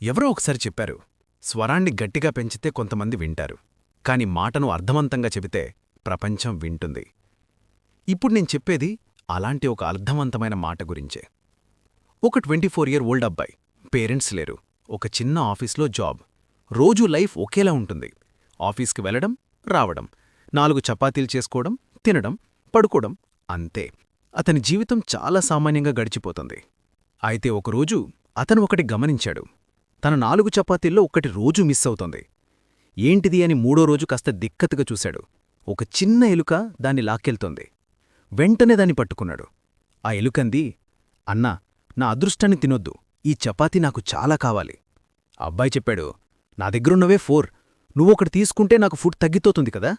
ఎవరో ఒకసారి చెప్పారు స్వరాన్ని గట్టిగా పెంచితే కొంతమంది వింటారు కాని మాటను అర్థవంతంగా చెబితే ప్రపంచం వింటుంది. ఇప్పుడు నేను చెప్పేది అలాంటి ఒక అర్థవంతమైన మాట గురించే. ఒక ట్వంటీ ఫోర్ ఇయర్ ఓల్డ్ అబ్బాయి పేరెంట్స్ లేరు ఒక చిన్న ఆఫీస్లో జాబ్ రోజూ లైఫ్ ఒకేలా ఉంటుంది. ఆఫీస్కి వెళ్ళడం రావడం నాలుగు చపాతీలు చేసుకోవడం తినడం పడుకోవడం అంతే. అతని జీవితం చాలా సామాన్యంగా గడిచిపోతుంది. అయితే ఒకరోజు అతను ఒకటి గమనించాడు. తన నాలుగు చపాతీల్లో ఒకటి రోజు మిస్ అవుతోంది. ఏంటిది అని మూడో రోజు కాస్త దిక్కతగా చూశాడు. ఒక చిన్న ఎలుక దాన్ని లాక్కెళ్తోంది. వెంటనే దాన్ని పట్టుకున్నాడు. ఆ ఎలుకంది అన్నా నా అదృష్టాన్ని తినొద్దు. ఈ చపాతీ నాకు చాలా కావాలి. అబ్బాయి చెప్పాడు నా దగ్గరున్నవే ఫోర్. నువ్వొకటి తీసుకుంటే నాకు ఫుడ్ తగ్గిపోతుంది కదా?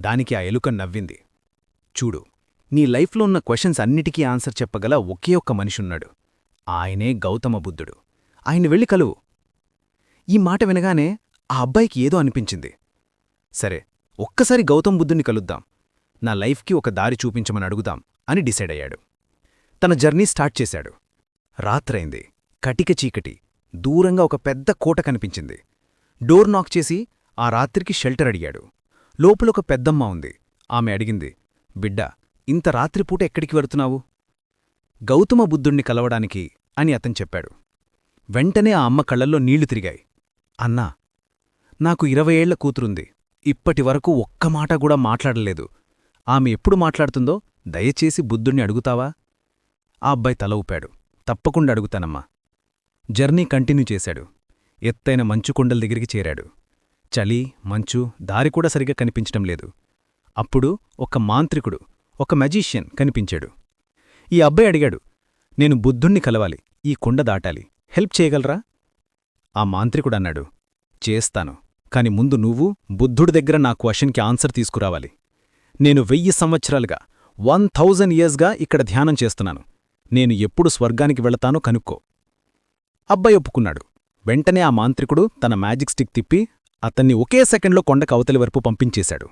దానికి ఆ ఎలుక నవ్వింది. చూడు నీ లైఫ్లో ఉన్న క్వశ్చన్స్ అన్నిటికీ ఆన్సర్ చెప్పగల ఒకే ఒక్క మనిషి ఉన్నాడు ఆయనే గౌతమ బుద్ధుడు. ఆయన్ని వెళ్ళి కలువు. ఈ మాట వినగానే ఆ అబ్బాయికి ఏదో అనిపించింది. సరే ఒక్కసారి గౌతమ్ బుద్ధుణ్ణి కలుద్దాం. నా లైఫ్కి ఒక దారి చూపించమని అడుగుదాం అని డిసైడ్ అయ్యాడు. తన జర్నీ స్టార్ట్ చేశాడు. రాత్రైంది. కటిక చీకటి. దూరంగా ఒక పెద్ద కోట కనిపించింది. డోర్ నాక్ చేసి ఆ రాత్రికి షెల్టర్ అడిగాడు. లోపల ఒక పెద్దమ్మ ఉంది. ఆమె అడిగింది బిడ్డా ఇంత రాత్రిపూట ఎక్కడికి వెడుతున్నావు గౌతమ బుద్ధుణ్ణి కలవడానికి అని అతను చెప్పాడు. వెంటనే ఆ అమ్మ కళ్ళల్లో నీళ్ళు తిరిగాయి. అన్నా నాకు ఇరవై ఏళ్ళ కూతురుంది. ఇప్పటివరకు ఒక్క మాట కూడా మాట్లాడలేదు. ఆమె ఎప్పుడు మాట్లాడుతుందో దయచేసి బుద్ధుణ్ణి అడుగుతావా? ఆ అబ్బాయి తల ఊపాడు. తప్పకుండా అడుగుతానమ్మా. జర్నీ కంటిన్యూ చేశాడు. ఎత్తైన మంచుకొండల దగ్గరికి చేరాడు. చలి మంచు దారి కూడా సరిగా కనిపించటం లేదు. అప్పుడు ఒక మాంత్రికుడు ఒక మెజీషియన్ కనిపించాడు. ఈ అబ్బాయి అడిగాడు నేను బుద్ధుణ్ణి కలవాలి. ఈ కొండ దాటాలి. హెల్ప్ చేయగలరా? ఆ మాంత్రికుడన్నాడు చేస్తాను. కాని ముందు నువ్వు బుద్ధుడి దగ్గర నా క్వశ్చన్కి ఆన్సర్ తీసుకురావాలి. నేను వెయ్యి సంవత్సరాలుగా వన్ థౌజండ్ ఇయర్స్గా ఇక్కడ ధ్యానం చేస్తున్నాను. నేను ఎప్పుడు స్వర్గానికి వెళతానో కనుక్కో. అబ్బాయి ఒప్పుకున్నాడు. వెంటనే ఆ మాంత్రికుడు తన మ్యాజిక్ స్టిక్ తిప్పి అతన్ని ఒకే సెకండ్లో కొండకు అవతలి వరపు పంపించేశాడు.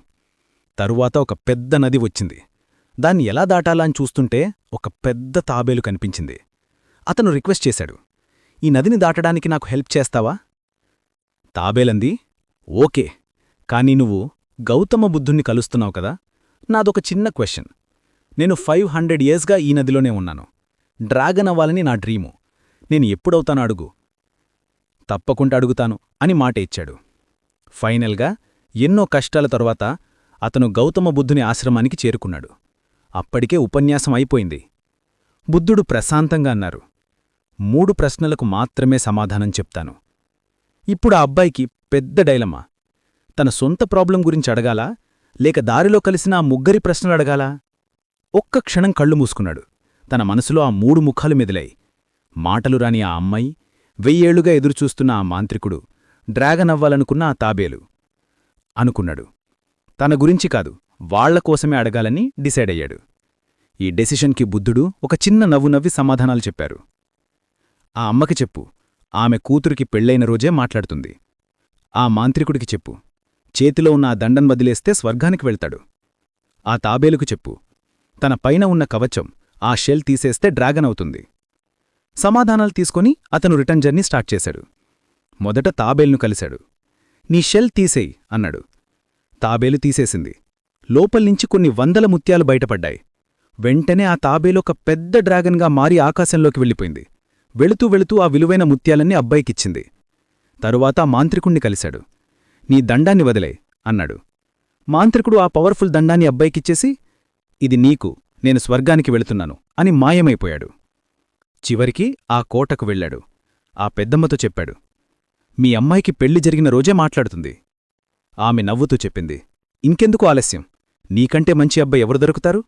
తరువాత ఒక పెద్ద నది వచ్చింది. దాన్ని ఎలా దాటాలా అని చూస్తుంటే ఒక పెద్ద తాబేలు కనిపించింది. అతను రిక్వెస్ట్ చేశాడు ఈ నదిని దాటడానికి నాకు హెల్ప్ చేస్తావా? తాబేలంది ఓకే కానీ నువ్వు గౌతమ బుద్ధుణ్ణి కలుస్తున్నావు కదా? నాదొక చిన్న క్వశ్చన్. నేను ఫైవ్ హండ్రెడ్ ఇయర్స్గా ఈ నదిలోనే ఉన్నాను. డ్రాగన్ అవ్వాలని నా డ్రీము. నేను ఎప్పుడవుతాను అడుగు. తప్పకుండా అడుగుతాను అని మాట ఇచ్చాడు. ఫైనల్గా ఎన్నో కష్టాల తరువాత అతను గౌతమ బుద్ధుని ఆశ్రమానికి చేరుకున్నాడు. అప్పటికే ఉపన్యాసం అయిపోయింది. బుద్ధుడు ప్రశాంతంగా అన్నారు. మూడు ప్రశ్నలకు మాత్రమే సమాధానం చెప్తాను. ఇప్పుడు ఆ అబ్బాయికి పెద్ద డైలమా? తన సొంత ప్రాబ్లం గురించి అడగాలా? లేక దారిలో కలిసిన ఆ ముగ్గురి ప్రశ్నలు అడగాలా? ఒక్క క్షణం కళ్ళు మూసుకున్నాడు. తన మనసులో ఆ మూడు ముఖాలు మెదిలాయి. మాటలు రాని ఆ అమ్మాయి వెయ్యేళ్ళుగా ఎదురుచూస్తున్న ఆ మాంత్రికుడు డ్రాగన్ అవ్వాలనుకున్న ఆ తాబేలు అనుకున్నాడు. తన గురించి కాదు వాళ్ళ కోసమే అడగాలని డిసైడ్ అయ్యాడు. ఈ డెసిషన్కి బుద్ధుడు ఒక చిన్న నవ్వు నవ్వి సమాధానాలు చెప్పారు. ఆ అమ్మకి చెప్పు. ఆమె కూతురికి పెళ్ళైన రోజే మాట్లాడుతుంది. ఆ మాంత్రికుడికి చెప్పు. చేతిలో ఉన్న ఆ దండం వదిలేస్తే స్వర్గానికి వెళ్తాడు. ఆ తాబేలుకు చెప్పు. తన పైన ఉన్న కవచం ఆ షెల్ తీసేస్తే డ్రాగన్ అవుతుంది. సమాధానాలు తీసుకొని అతను రిటర్న్ జర్నీ స్టార్ట్ చేశాడు. మొదట తాబేల్ను కలిశాడు. నీ షెల్ తీసేయి అన్నాడు. తాబేలు తీసేసింది. లోపల్నించి కొన్ని వందల ముత్యాలు బయటపడ్డాయి. వెంటనే ఆ తాబేలు ఒక పెద్ద డ్రాగన్గా మారి ఆకాశంలోకి వెళ్ళిపోయింది. వెళుతూ వెళుతూ ఆ విలువైన ముత్యాలన్నీ అబ్బాయికిచ్చింది. తరువాత మాంత్రికుణ్ణి కలిశాడు. నీ దండాన్ని వదిలే అన్నాడు. మాంత్రికుడు ఆ పవర్ఫుల్ దండాన్ని అబ్బాయికిచ్చేసి ఇది నీకు నేను స్వర్గానికి వెళుతున్నాను అని మాయమైపోయాడు. చివరికి ఆ కోటకు వెళ్ళాడు. ఆ పెద్దమ్మతో చెప్పాడు. మీ అమ్మాయికి పెళ్ళి జరిగిన రోజే మాట్లాడుతుంది. ఆమె నవ్వుతూ చెప్పింది. ఇంకెందుకు ఆలస్యం? నీకంటే మంచి అబ్బాయి ఎవరు దొరుకుతారు?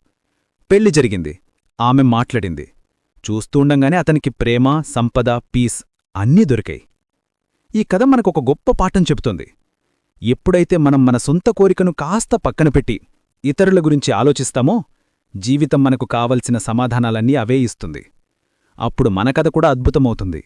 పెళ్ళి జరిగింది ఆమె మాట్లాడింది. చూస్తూండంగానే అతనికి ప్రేమ సంపద పీస్ అన్నీ దొరికాయి. ఈ కథ మనకొక గొప్ప పాఠం చెబుతుంది. ఎప్పుడైతే మనం మన సొంత కోరికను కాస్త పక్కన పెట్టి ఇతరుల గురించి ఆలోచిస్తామో జీవితం మనకు కావలసిన సమాధానాలన్నీ అవే ఇస్తుంది. అప్పుడు మన కథ కూడా అద్భుతమవుతుంది.